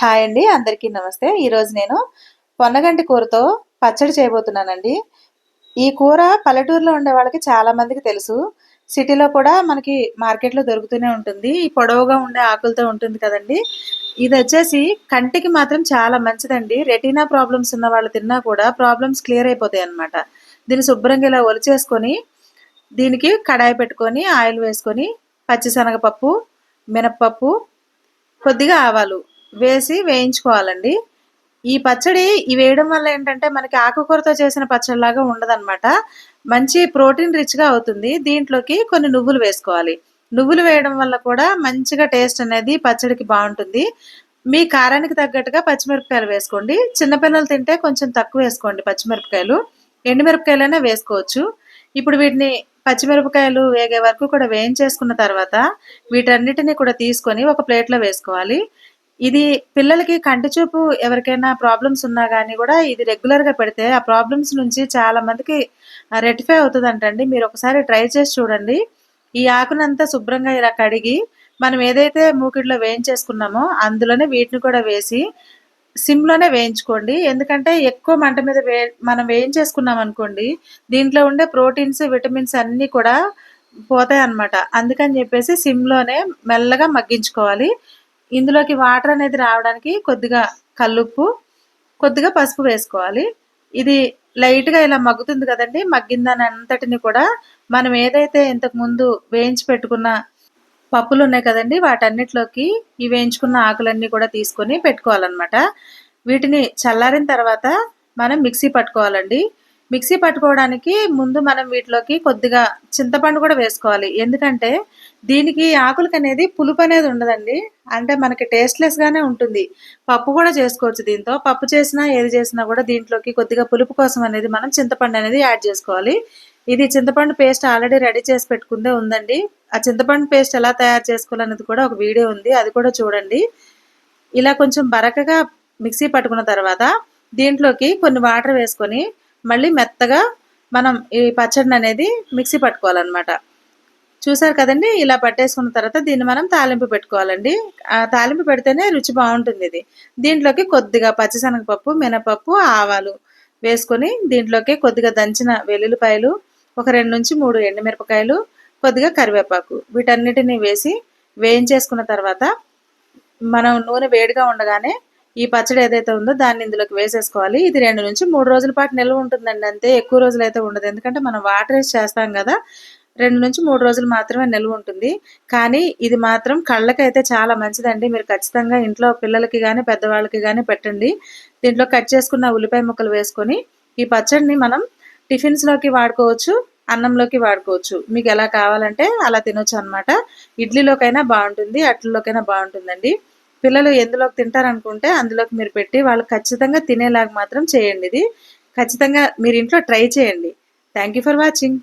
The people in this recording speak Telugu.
హాయ్ అండి అందరికీ నమస్తే. ఈరోజు నేను పొన్నగంటి కూరతో పచ్చడి చేయబోతున్నానండి. ఈ కూర పల్లెటూరులో ఉండే వాళ్ళకి చాలామందికి తెలుసు. సిటీలో కూడా మనకి మార్కెట్లో దొరుకుతూనే ఉంటుంది. ఈ పొడవుగా ఉండే ఆకులతో ఉంటుంది కదండి. ఇది వచ్చేసి కంటికి మాత్రం చాలా మంచిదండి. రెటీనా ప్రాబ్లమ్స్ ఉన్న వాళ్ళు తిన్నా కూడా ప్రాబ్లమ్స్ క్లియర్ అయిపోతాయి అనమాట దీన్ని శుభ్రంగా ఇలా ఒలిచేసుకొని దీనికి కడాయి పెట్టుకొని ఆయిల్ వేసుకొని పచ్చిశనగపప్పు మినప్పప్పు కొద్దిగా ఆవాలు వేసి వేయించుకోవాలండి. ఈ పచ్చడి ఈ వేయడం వల్ల ఏంటంటే మనకి ఆకుకూరతో చేసిన పచ్చడిలాగా ఉండదన్నమాట. మంచి ప్రోటీన్ రిచ్గా అవుతుంది. దీంట్లోకి కొన్ని నువ్వులు వేసుకోవాలి. నువ్వులు వేయడం వల్ల కూడా మంచిగా టేస్ట్ అనేది పచ్చడికి బాగుంటుంది. మీ కారానికి తగ్గట్టుగా పచ్చిమిరపకాయలు వేసుకోండి. చిన్నపిల్లలు తింటే కొంచెం తక్కువ వేసుకోండి పచ్చిమిరపకాయలు. ఎండుమిరపకాయలైనా వేసుకోవచ్చు. ఇప్పుడు వీటిని పచ్చిమిరపకాయలు వేగే వరకు కూడా వేయించేసుకున్న తర్వాత వీటన్నిటిని కూడా తీసుకొని ఒక ప్లేట్లో వేసుకోవాలి. ఇది పిల్లలకి కంటి చూపు ఎవరికైనా ప్రాబ్లమ్స్ ఉన్నా కానీ కూడా ఇది రెగ్యులర్గా పెడితే ఆ ప్రాబ్లమ్స్ నుంచి చాలా మందికి రెటిఫై అవుతుందంటండి. మీరు ఒకసారి ట్రై చేసి చూడండి. ఈ ఆకునంతా శుభ్రంగా ఇలా కడిగి మనం ఏదైతే మూకిడిలో వేయించేసుకున్నామో అందులోనే వీటిని కూడా వేసి సిమ్లోనే వేయించుకోండి. ఎందుకంటే ఎక్కువ మంట మీద వే మనం వేయించేసుకున్నాం అనుకోండి దీంట్లో ఉండే ప్రోటీన్స్ విటమిన్స్ అన్నీ కూడా పోతాయి అన్నమాట అందుకని చెప్పేసి సిమ్లోనే మెల్లగా మగ్గించుకోవాలి. ఇందులోకి వాటర్ అనేది రావడానికి కొద్దిగా కల్లుప్పు కొద్దిగా పసుపు వేసుకోవాలి. ఇది లైట్గా ఇలా మగ్గుతుంది కదండి మగ్గిందని అంతటిని కూడా మనం ఏదైతే ఇంతకు ముందు వేయించి పెట్టుకున్న పప్పులు ఉన్నాయి కదండి వాటన్నిటిలోకి ఈ వేయించుకున్న ఆకులన్నీ కూడా తీసుకొని పెట్టుకోవాలన్నమాట. వీటిని చల్లారిన తర్వాత మనం మిక్సీ పట్టుకోవాలండి. మిక్సీ పట్టుకోవడానికి ముందు మనం వీటిలోకి కొద్దిగా చింతపండు కూడా వేసుకోవాలి. ఎందుకంటే దీనికి ఆకులకి అనేది పులుపు అనేది ఉండదండి. అంటే మనకి టేస్ట్లెస్గానే ఉంటుంది. పప్పు కూడా చేసుకోవచ్చు దీంతో. పప్పు చేసినా ఏది చేసినా కూడా దీంట్లోకి కొద్దిగా పులుపు కోసం అనేది మనం చింతపండు అనేది యాడ్ చేసుకోవాలి. ఇది చింతపండు పేస్ట్ ఆల్రెడీ రెడీ చేసి పెట్టుకుందే ఉందండి. ఆ చింతపండు పేస్ట్ ఎలా తయారు చేసుకోవాలనేది కూడా ఒక వీడియో ఉంది. అది కూడా చూడండి. ఇలా కొంచెం బరకగా మిక్సీ పట్టుకున్న తర్వాత దీంట్లోకి కొన్ని వాటర్ వేసుకొని మళ్ళీ మెత్తగా మనం ఈ పచ్చడిని అనేది మిక్సీ పట్టుకోవాలన్నమాట. చూసారు కదండి? ఇలా పట్టేసుకున్న తర్వాత దీన్ని మనం తాలింపు పెట్టుకోవాలండి. ఆ తాలింపు పెడితేనే రుచి బాగుంటుంది ఇది. దీంట్లోకి కొద్దిగా పచ్చిశనగపప్పు మినపప్పు ఆవాలు వేసుకొని దీంట్లోకి కొద్దిగా దంచిన వెల్లుల్లిపాయలు ఒక రెండు నుంచి మూడు ఎండుమిరపకాయలు కొద్దిగా కరివేపాకు వీటన్నిటిని వేసి వేయించేసుకున్న తర్వాత మనం నూనె వేడిగా ఉండగానే ఈ పచ్చడి ఏదైతే ఉందో దాన్ని ఇందులోకి వేసేసుకోవాలి. ఇది రెండు నుంచి మూడు రోజుల పాటు నిల్వ ఉంటుందండి అంతే. ఎక్కువ రోజులు అయితే ఉండదు. ఎందుకంటే మనం వాటర్ వేసి చేస్తాం కదా రెండు నుంచి మూడు రోజులు మాత్రమే నిల్వ ఉంటుంది. కానీ ఇది మాత్రం కళ్ళకైతే చాలా మంచిదండి. మీరు ఖచ్చితంగా ఇంట్లో పిల్లలకి కానీ పెద్దవాళ్ళకి కానీ పెట్టండి. దీంట్లో కట్ చేసుకున్న ఉల్లిపాయ ముక్కలు వేసుకొని ఈ పచ్చడిని మనం టిఫిన్స్లోకి వాడుకోవచ్చు అన్నంలోకి వాడుకోవచ్చు. మీకు ఎలా కావాలంటే అలా తినొచ్చు అనమాట ఇడ్లీలోకైనా బాగుంటుంది అట్లలోకైనా బాగుంటుందండి. పిల్లలు ఎందులోకి తింటారనుకుంటే అందులోకి మీరు పెట్టి వాళ్ళు ఖచ్చితంగా తినేలాగా మాత్రం చేయండి ఇది. ఖచ్చితంగా మీరు ఇంట్లో ట్రై చేయండి. Thank you for watching